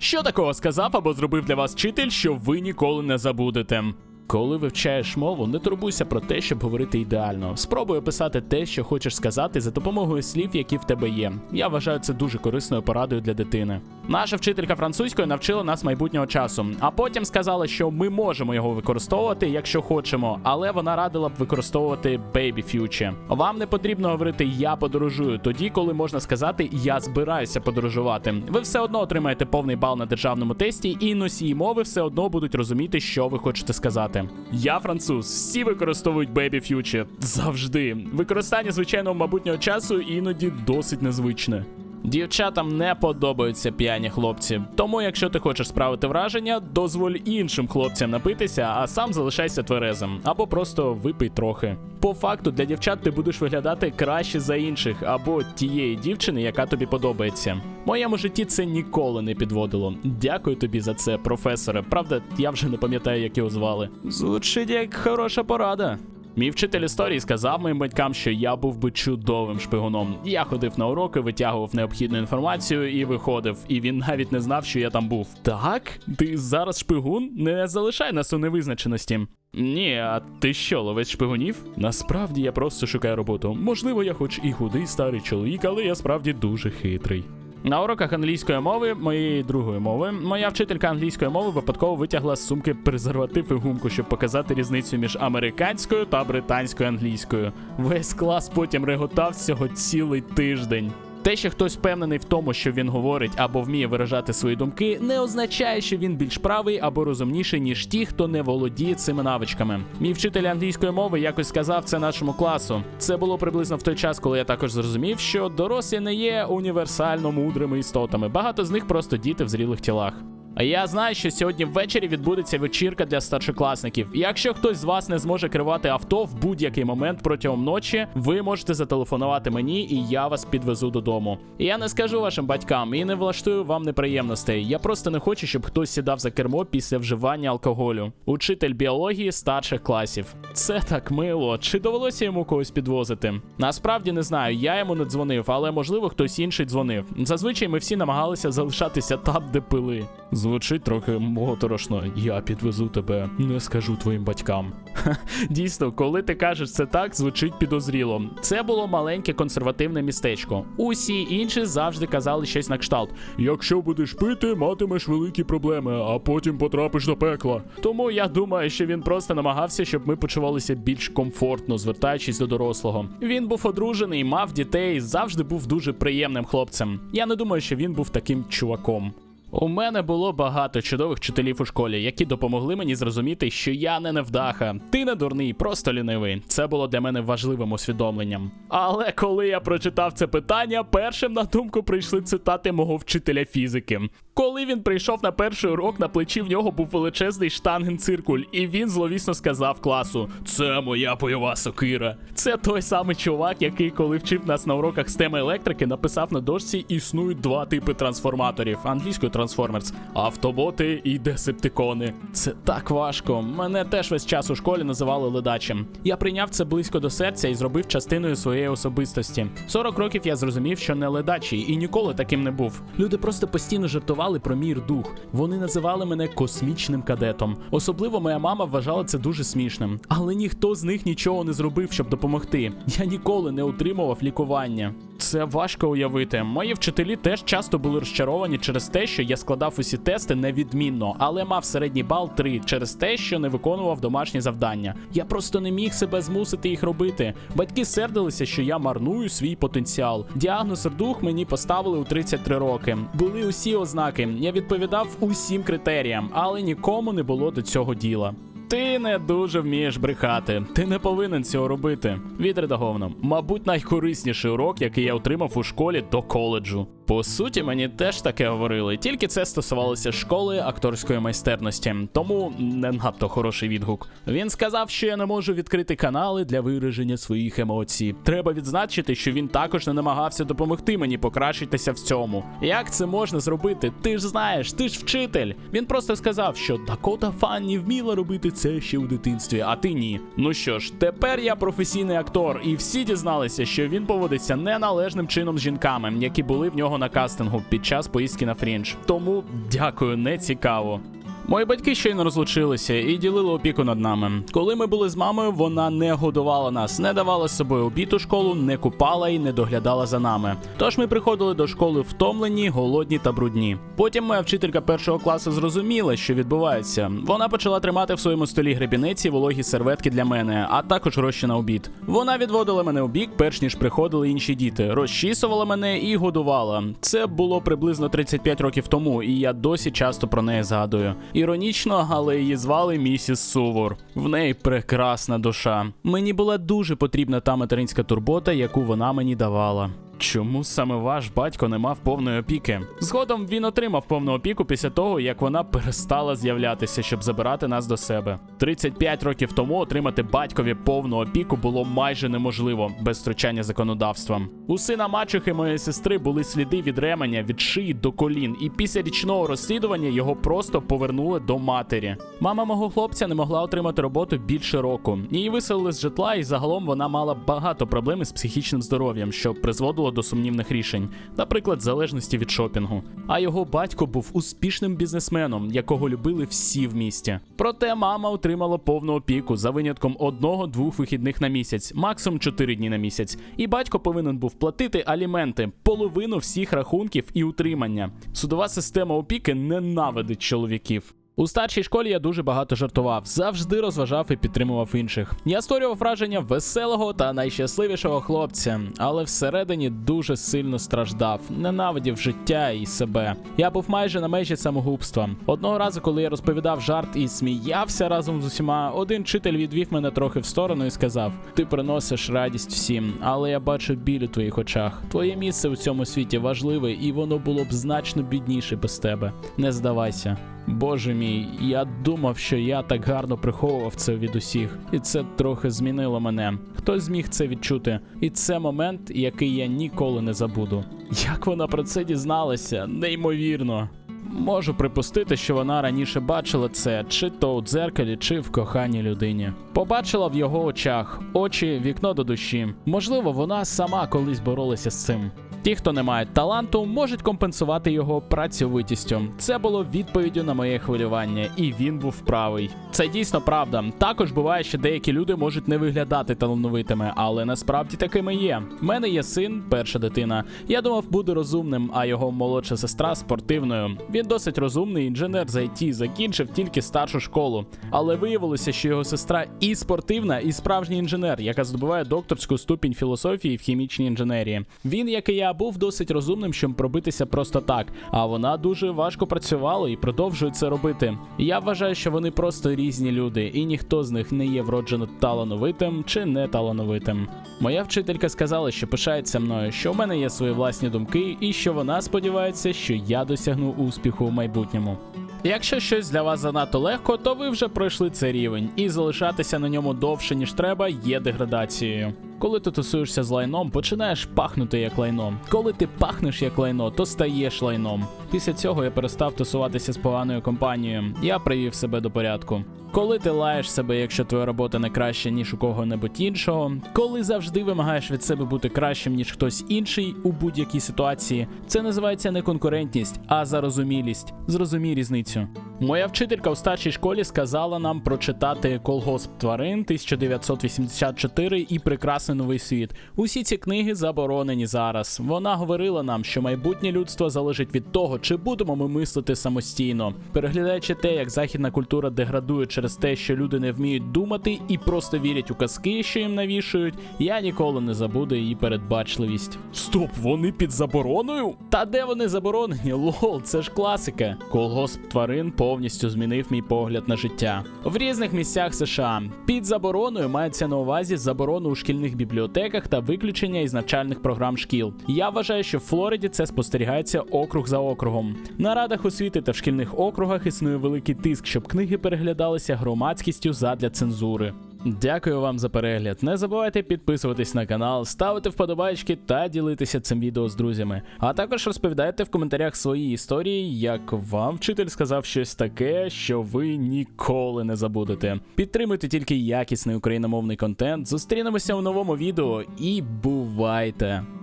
Що такого сказав або зробив для вас вчитель, що ви ніколи не забудете? Коли вивчаєш мову, не турбуйся про те, щоб говорити ідеально. Спробуй описати те, що хочеш сказати, за допомогою слів, які в тебе є. Я вважаю це дуже корисною порадою для дитини. Наша вчителька французької навчила нас майбутнього часу, а потім сказала, що ми можемо його використовувати, якщо хочемо, але вона радила б використовувати baby future. Вам не потрібно говорити я подорожую тоді, коли можна сказати я збираюся подорожувати. Ви все одно отримаєте повний бал на державному тесті, і носії мови все одно будуть розуміти, що ви хочете сказати. Я француз, всі використовують baby future. завжди. Використання звичайного майбутнього часу іноді досить незвичне. Дівчатам не подобаються п'яні хлопці. Тому, якщо ти хочеш справити враження, дозволь іншим хлопцям напитися, а сам залишайся тверезим, або просто випий трохи. По факту для дівчат ти будеш виглядати краще за інших, або тієї дівчини, яка тобі подобається. Моєму житті це ніколи не підводило. Дякую тобі за це, професоре. Правда, я вже не пам'ятаю, як його звали. Звучить як хороша порада. Мій вчитель історії сказав моїм батькам, що я був би чудовим шпигуном. Я ходив на уроки, витягував необхідну інформацію і виходив. І він навіть не знав, що я там був. Так? Ти зараз шпигун? Не залишай нас у невизначеності. Ні, а ти що, ловець шпигунів? Насправді я просто шукаю роботу. Можливо, я хоч і худий старий чоловік, але я справді дуже хитрий. На уроках англійської мови, моєї другої мови, моя вчителька англійської мови випадково витягла з сумки презерватив і гумку, щоб показати різницю між американською та британською англійською. Весь клас потім реготав з цього цілий тиждень. Те, що хтось впевнений в тому, що він говорить або вміє виражати свої думки, не означає, що він більш правий або розумніший, ніж ті, хто не володіє цими навичками. Мій вчитель англійської мови якось сказав це нашому класу. Це було приблизно в той час, коли я також зрозумів, що дорослі не є універсально мудрими істотами. Багато з них просто діти в зрілих тілах. Я знаю, що сьогодні ввечері відбудеться вечірка для старшокласників. Якщо хтось з вас не зможе керувати авто в будь-який момент протягом ночі, ви можете зателефонувати мені, і я вас підвезу додому. Я не скажу вашим батькам і не влаштую вам неприємностей. Я просто не хочу, щоб хтось сідав за кермо після вживання алкоголю. Учитель біології старших класів. Це так мило. Чи довелося йому когось підвозити? Насправді не знаю. Я йому не дзвонив, але можливо хтось інший дзвонив. Зазвичай ми всі намагалися залишатися там, де пили. Звучить трохи моторошно. Я підвезу тебе, не скажу твоїм батькам. Ха, Дійсно, коли ти кажеш це так, звучить підозріло. Це було маленьке консервативне містечко. Усі інші завжди казали щось на кшталт: якщо будеш пити, матимеш великі проблеми, а потім потрапиш до пекла. Тому я думаю, що він просто намагався, щоб ми почувалися більш комфортно, звертаючись до дорослого. Він був одружений, мав дітей, завжди був дуже приємним хлопцем. Я не думаю, що він був таким чуваком. У мене було багато чудових вчителів у школі, які допомогли мені зрозуміти, що я не невдаха. Ти не дурний, просто лінивий. Це було для мене важливим усвідомленням. Але коли я прочитав це питання, першим на думку прийшли цитати мого вчителя фізики. Коли він прийшов на перший урок, на плечі в нього був величезний штангенциркуль, і він зловісно сказав класу: Це моя бойова сокира. Це той самий чувак, який, коли вчив нас на уроках з теми електрики, написав на дошці існують два типи трансформаторів англійською Transformers – автоботи і десептикони. Це так важко. Мене теж весь час у школі називали ледачем. Я прийняв це близько до серця і зробив частиною своєї особистості. 40 років я зрозумів, що не ледачий і ніколи таким не був. Люди просто постійно жартували про мій дух. Вони називали мене космічним кадетом. Особливо моя мама вважала це дуже смішним. Але ніхто з них нічого не зробив, щоб допомогти. Я ніколи не отримував лікування. Це важко уявити. Мої вчителі теж часто були розчаровані через те, що я складав усі тести невідмінно, але мав середній бал 3 через те, що не виконував домашні завдання. Я просто не міг себе змусити їх робити. Батьки сердилися, що я марную свій потенціал. Діагноз сердух мені поставили у 33 роки. Були усі ознаки. Я відповідав усім критеріям, але нікому не було до цього діла. Ти не дуже вмієш брехати. Ти не повинен цього робити. Відредаговано. Мабуть, найкорисніший урок, який я отримав у школі до коледжу. По суті, мені теж таке говорили, тільки це стосувалося школи акторської майстерності, тому не надто хороший відгук. Він сказав, що я не можу відкрити канали для вираження своїх емоцій. Треба відзначити, що він також не намагався допомогти мені покращитися в цьому. Як це можна зробити? Ти ж знаєш, ти ж вчитель. Він просто сказав, що Дакота Фанні вміла робити це ще у дитинстві, а ти ні. Ну що ж, тепер я професійний актор, і всі дізналися, що він поводиться неналежним чином з жінками, які були в нього на кастингу під час поїздки на фрінж. Тому дякую, не цікаво. Мої батьки щойно розлучилися і ділили опіку над нами. Коли ми були з мамою, вона не годувала нас, не давала з собою обід у школу, не купала і не доглядала за нами. Тож ми приходили до школи втомлені, голодні та брудні. Потім моя вчителька першого класу зрозуміла, що відбувається. Вона почала тримати в своєму столі гребінеці вологі серветки для мене, а також гроші на обід. Вона відводила мене у бік, перш ніж приходили інші діти, розчісувала мене і годувала. Це було приблизно 35 років тому, і я досі часто про неї згадую. Іронічно, але її звали місіс Сувор. В неї прекрасна душа. Мені була дуже потрібна та материнська турбота, яку вона мені давала. Чому саме ваш батько не мав повної опіки? Згодом він отримав повну опіку після того, як вона перестала з'являтися, щоб забирати нас до себе. 35 років тому отримати батькові повну опіку було майже неможливо без втручання законодавством. У сина мачухи моєї сестри були сліди від ременя від шиї до колін, і після річного розслідування його просто повернули до матері. Мама мого хлопця не могла отримати роботу більше року. Її виселили з житла, і загалом вона мала багато проблем із психічним здоров'ям, що призводило до сумнівних рішень, наприклад, залежності від шопінгу. А його батько був успішним бізнесменом, якого любили всі в місті. Проте мама отримала повну опіку за винятком одного-двох вихідних на місяць, максимум 4 дні на місяць. І батько повинен був платити аліменти, половину всіх рахунків і утримання. Судова система опіки ненавидить чоловіків. У старшій школі я дуже багато жартував, завжди розважав і підтримував інших. Я створював враження веселого та найщасливішого хлопця, але всередині дуже сильно страждав, ненавидів життя і себе. Я був майже на межі самогубства. Одного разу, коли я розповідав жарт і сміявся разом з усіма, один вчитель відвів мене трохи в сторону і сказав: Ти приносиш радість всім, але я бачу біль у твоїх очах. Твоє місце у цьому світі важливе, і воно було б значно бідніше без тебе. Не здавайся. Боже мій, я думав, що я так гарно приховував це від усіх, і це трохи змінило мене. Хтось зміг це відчути, і це момент, який я ніколи не забуду. Як вона про це дізналася? Неймовірно. Можу припустити, що вона раніше бачила це чи то у дзеркалі, чи в коханій людині. Побачила в його очах очі, вікно до душі. Можливо, вона сама колись боролася з цим. Ті, хто не мають таланту, можуть компенсувати його працьовитістю. Це було відповіддю на моє хвилювання, і він був правий. Це дійсно правда. Також буває, що деякі люди можуть не виглядати талановитими, але насправді такими є. У мене є син, перша дитина. Я думав, буде розумним, а його молодша сестра спортивною. Він досить розумний інженер з IT, закінчив тільки старшу школу. Але виявилося, що його сестра і спортивна, і справжній інженер, яка здобуває докторську ступінь філософії в хімічній інженерії. Він, як і я, був досить розумним, щоб пробитися просто так. А вона дуже важко працювала і продовжує це робити. Я вважаю, що вони просто різні люди, і ніхто з них не є вроджено талановитим чи не талановитим. Моя вчителька сказала, що пишається мною, що в мене є свої власні думки, і що вона сподівається, що я досягну успіху в майбутньому. Якщо щось для вас занадто легко, то ви вже пройшли цей рівень, і залишатися на ньому довше, ніж треба, є деградацією. Коли ти тусуєшся з лайном, починаєш пахнути як лайно. Коли ти пахнеш як лайно, то стаєш лайном. Після цього я перестав тусуватися з поганою компанією. Я привів себе до порядку. Коли ти лаєш себе, якщо твоя робота не краща, ніж у кого-небудь іншого, коли завжди вимагаєш від себе бути кращим, ніж хтось інший у будь-якій ситуації, це називається не конкурентність, а зарозумілість. Зрозумій різницю. Моя вчителька у старшій школі сказала нам прочитати колгосп тварин 1984 і прекрасний новий світ. Усі ці книги заборонені зараз. Вона говорила нам, що майбутнє людство залежить від того, чи будемо ми мислити самостійно. Переглядаючи те, як західна культура деградує через через те, що люди не вміють думати і просто вірять у казки, що їм навішують, я ніколи не забуду її передбачливість. Стоп, вони під забороною? Та де вони заборонені? Лол, це ж класика. Колгосп тварин повністю змінив мій погляд на життя. В різних місцях США під забороною мається на увазі заборону у шкільних бібліотеках та виключення із навчальних програм шкіл. Я вважаю, що в Флориді це спостерігається округ за округом. На радах освіти та в шкільних округах існує великий тиск, щоб книги переглядалися громадськістю задля цензури. Дякую вам за перегляд. Не забувайте підписуватись на канал, ставити вподобайки та ділитися цим відео з друзями. А також розповідайте в коментарях свої історії, як вам вчитель сказав щось таке, що ви ніколи не забудете. Підтримуйте тільки якісний україномовний контент. Зустрінемося у новому відео і бувайте!